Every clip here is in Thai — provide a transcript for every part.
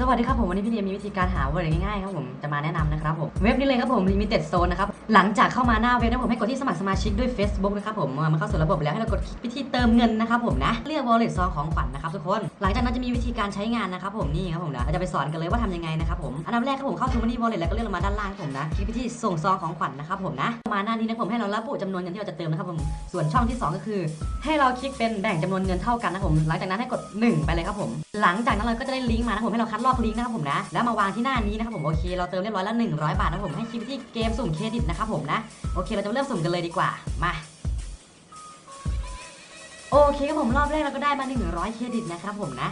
สวัสดีครับผมวันนี้พี่เนียมีวิธีการหาเวิร์ดง่ายๆครับผมจะมาแนะนำนะครับผมเว็บนี้เลยครับผม Limited Zone นะครับหลังจากเข้ามาหน้าเว็บนะผมให้กดที่สมัครสมาชิกด้วย Facebook นะครับผมเมื่อมันเข้าสู่ระบบแล้วให้เรากดคลิกไปที่เติมเงินนะครับผมนะเลือก wallet ซองของขวัญนะครับทุกคน หลังจากนั้นจะมีวิธีการใช้งานนะครับผมนี่ครับผมนะเราจะไปสอนกันเลยว่าทำยังไงนะครับผมอันดับแรกครับผมเข้า Money Wallet แล้วก็เลือกลงมาด้านล่างผมนะคลิกไปที่ส่งซองของขวัญนะครับผมนะมาหน้านี้นะผมให้เราระบุจำนวนเงินที่เราจะเติมนะครับผมส่วนช่องที่สองก็คือ ให้เราคลิกเป็นแบ่งจำนวนเงินเท่ากันนะผมหลังจากนั้นให้กด 1 ไปเลยครับผม หลังจากนั้นเราก็จะได้ลิงก์มานะผมให้เราคัดลอกลิงก์นะครับผมนะ แล้วมาวางที่หน้านี้นะครับผมโอเคเราเติมเรียบร้อยแล้ว100 บาทนะผมให้คลิปที่เกมสุ่มเครดิตนะครับผมนะโอเคเราจะเริ่มสุ่มกันเลยดีกว่ามาโอเคครับผมรอบแรกเราก็ได้มา 100 เครดิตนะครับผมนะ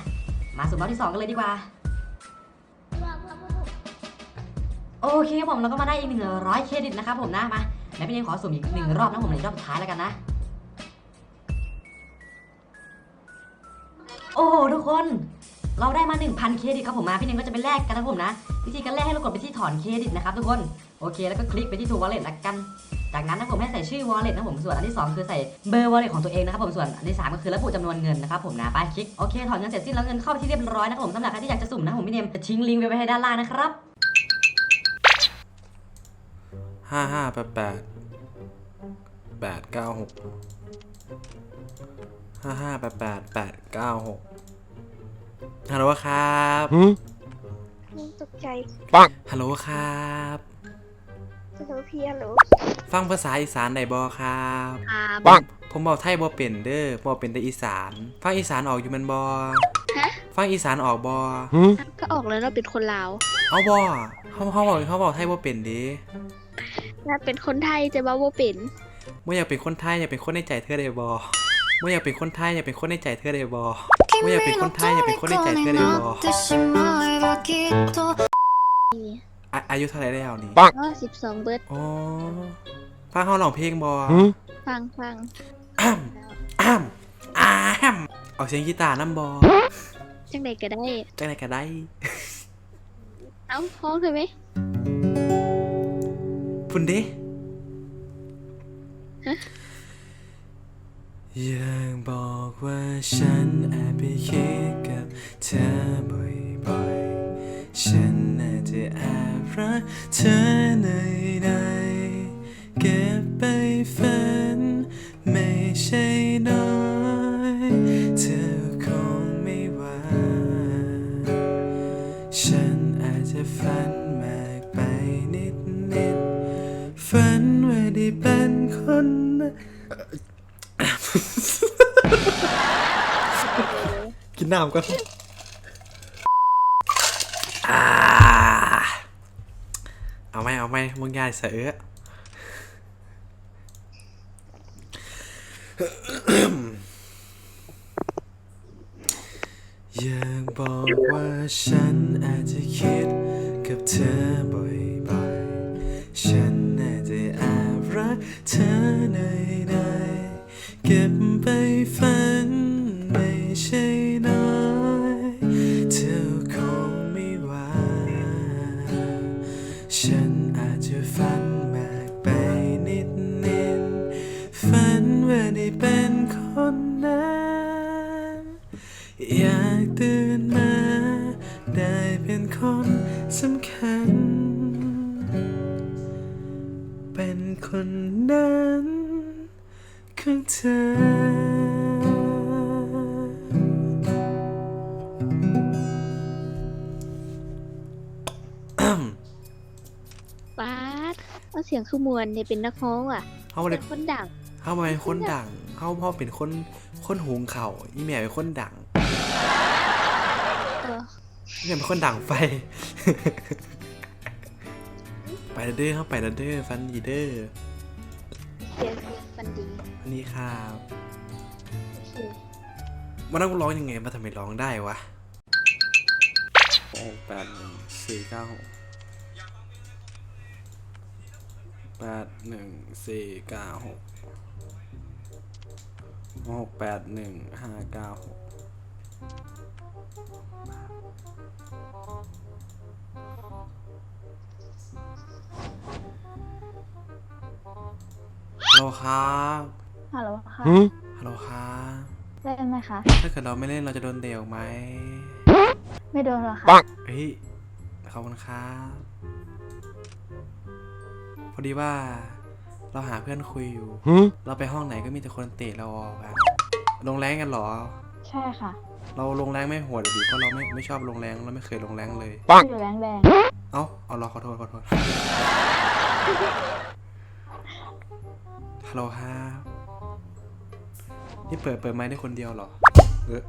มาสุ่มรอบที่สองกันเลยดีกว่าโอเคครับผมเราก็มาได้อีก 100 เครดิตนะครับผมนะมาไหนพี่เนมขอสุ่มอีกหนึ่งรอบนะผมในรอบสุดท้ายแล้วกันนะโอ้โหทุกคน เราได้มา 1,000 เครดิตครับผมมาพี่เนมก็จะไปแลกกันนะผมนะ วิธีการแลกให้เรากดไปที่ถอนเครดิตนะครับทุกคนโอเคแล้วก็คลิกไปที่ True Wallet ละกัน จากนั้นนะผมให้ใส่ชื่อ Wallet นะผมส่วนอันที่ 2 คือใส่เบอร์ Wallet ของตัวเองนะครับผมส่วนอันที่ 3 ก็คือระบุจำนวนเงินนะครับผมนะไปคลิกโอเคถอนเงินเสร็จสิ้นแล้วเงินเข้าไปที่เรียบร้อยนะครับผมสำหรับใครที่อยากจะสุ่มนะผมพี่เนมจะทิ้งลิงก์ไว้ให้ด้านล่างนะครับห้าห้าแปดแปดแปดเก้าหกห้าห้าแปดแปดแปดเก้าหก ฮัลโหลครับตกใจฮัลโหลครับจะโดนพี่ฮัลโหลฟังภาษาอีสานได้บ่ครับครับผมบอกไทยบ่เป็นเด้อบ่เป็นแต่อีสาน ฟังอีสานออกอยู่แมันบ่ฮะฟังอีสานออกบ่ก็ออกแล้วเราเป็นคนลาวเอาบ่เขาเขาบอกเขาบอกไทยบ่เป็นเด้เราเป็นคนไทยจะบ้าว่าเป็นบ่อยากเป็นคนไทยอยากเป็นคนในใจเธอได้บ่ ไม่อยากเป็นคนไทยอยากเป็นคนในใจเธอได้บอไม่อยากเป็นคนไทยอยากเป็นคนในใจเธอได้บออายุเท่าไรแล้วนี่ปังสิบสองเบิร์ดอ้อฟังเขาร้องเพลงบอฟังฟังอ้ามอ้ามอ้าเอาเสียงกีตาร์น้ำบอจังไหนก็ได้จังไหนก็ได้ เอาพ้องเลยไหมพุ่นดิ อยากบอกว่าฉันแอบไปคิดกับเธอบ่อยๆ ฉันอาจจะแอบรักเธอในในๆเก็บไปฝันไม่ใช่น้อยเธอคงไม่ว่า ฉันอาจจะฝันมา กินน้ำก่อนอ่เอาไหมเอาไหมมึงยายเสืออยากบอกว่าฉันอาจจะคิดกับเธอบ่อยๆ ฉันอาจจะแอบรักเธอ ฉันอาจจะฝันมากไปนิดนิดฝันว่าได้เป็นคนนั้นอยากตื่นมา ได้เป็นคนสำคัญ เป็นคนนั้นของเธอ เอาเสียงขมวนเนี่ยเป็นนักร้องอะเขาบ่เป็ได้นคนดังเขาบ่เป็นคนดังเขาพ่อเป็นคนคนหุงเข่าวอีแม่เป็นคนดังเอออีแม่เป็นคนดังไฟ ไปเด้อเขาไปเด้อฟันดีเด้อเสียงฟันดีอันนี้ครับโอเคมันต้องร้องยังไงมาทำไมร้องได้วะหกแปดหนึ่งสี่เก้าหก แปดหนึ่งสี่เก้าหกหกแปดหนึ่งห้าเก้าหกฮัลโหลครับฮัลโหลค่ะฮัลโหลครับเล่นไหมคะ ถ้าเกิดเราไม่เล่นเราจะโดนเดี่ยวไหม ไม่โดนหรอกค่ะ เฮ้ย ขอบคุณครับ พอดีว่าเราหาเพื่อนคุยอยู่ เราไปห้องไหนก็มีแต่คนเตะเราออกอะลงแรงกันเหรอ ใช่ค่ะเราลงแรงไม่โหดอะดิเพราะเราไม่ไม่ชอบลงแรงเราไม่เคยลงแรงเลย อยู่แรงแดงเอ้าเอาเราขอโทษขอโทษฮัลโหลครับนี่เปิดเปิดไมค์ได้คนเดียวเหรอ เออ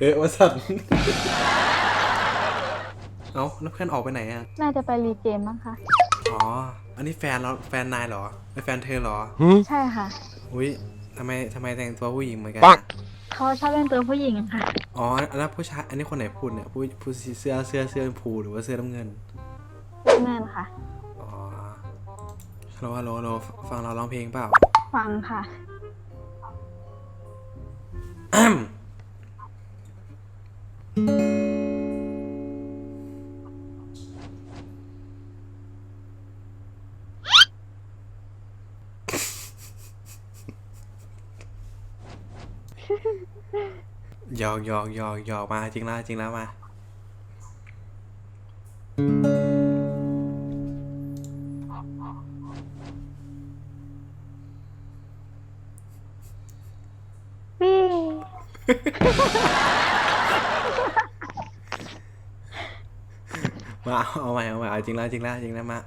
เอ๊ะว่าสั่น เอ้าแล้วเพื่อนออกไปไหนอะ น่าจะไปรีเจมมั้งคะ อ๋อ อันนี้แฟนเราแฟนนายเหรอไม่แฟนเธอเหรอ ใช่ค่ะ อุ้ยทำไมทำไมแต่งตัวผู้หญิงเหมือนกันเขาชอบเล่นตัวผู้หญิงค่ะ อ๋อแล้วผู้ชาย อันนี้คนไหนพูดเนี่ยผู้ผู้เสื้อเสื้อเสื้อชมพูหรือว่าเสื้อน้ำเงินแม่นค่ะ อ๋อฮัลโหลฮัลโหลฮัลโหลฟังเราร้องเพลงเปล่า ฟังค่ะ ยอกหยอกหยอกหยอกมาจริงแล้วจริงแล้วมาวี่มาเอาใหม่เอาใหม่เอาจริงแล้วจริงแล้วจริงแล้วมา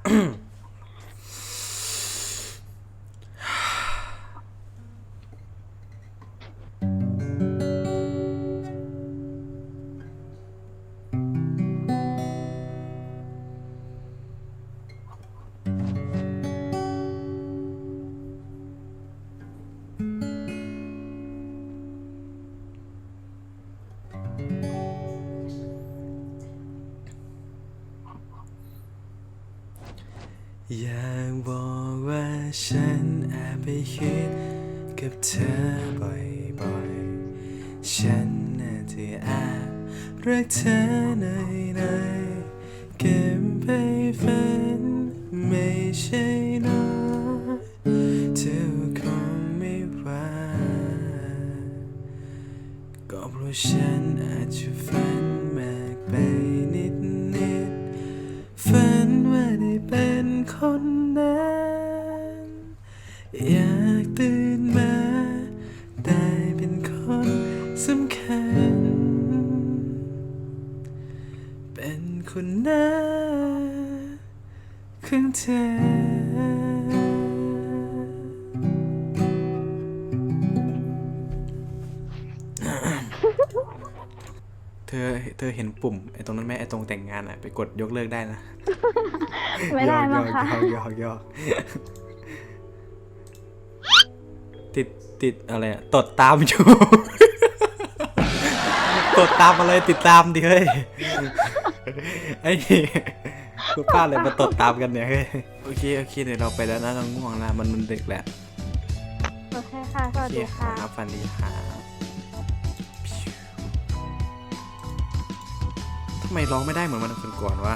อยากบอกว่าฉันแอบไปคิดกับเธอบ่อยๆ ฉันน่าจะแอบรักเธอในในๆเก็บไปฝันไม่ใช่น้อยเธอคงไม่ว่าก็เพราะฉัน เธอเธอเห็นปุ่มไอ้ตรงนั้นไหมไอ้ตรงแต่งงานอะไปกดยกเลิกได้นะไม่ได้มั้งคะยอกยอกยอกติดติดอะไรอะตดตามอยู่ตดตามอะไรติดตามดิเฮ้ยไอ้นี่กูป้าอะไรมาตดตามกันเนี่ยเฮ้ยโอเคโอเคเดี๋ยวเราไปแล้วนะเราง่วงแล้วมันมันดึกแล้วโอเคค่ะสวัสโอเคดีคค่ะรับฟันดีครั ทำไมร้องไม่ได้เหมือนวันก่อนๆวะ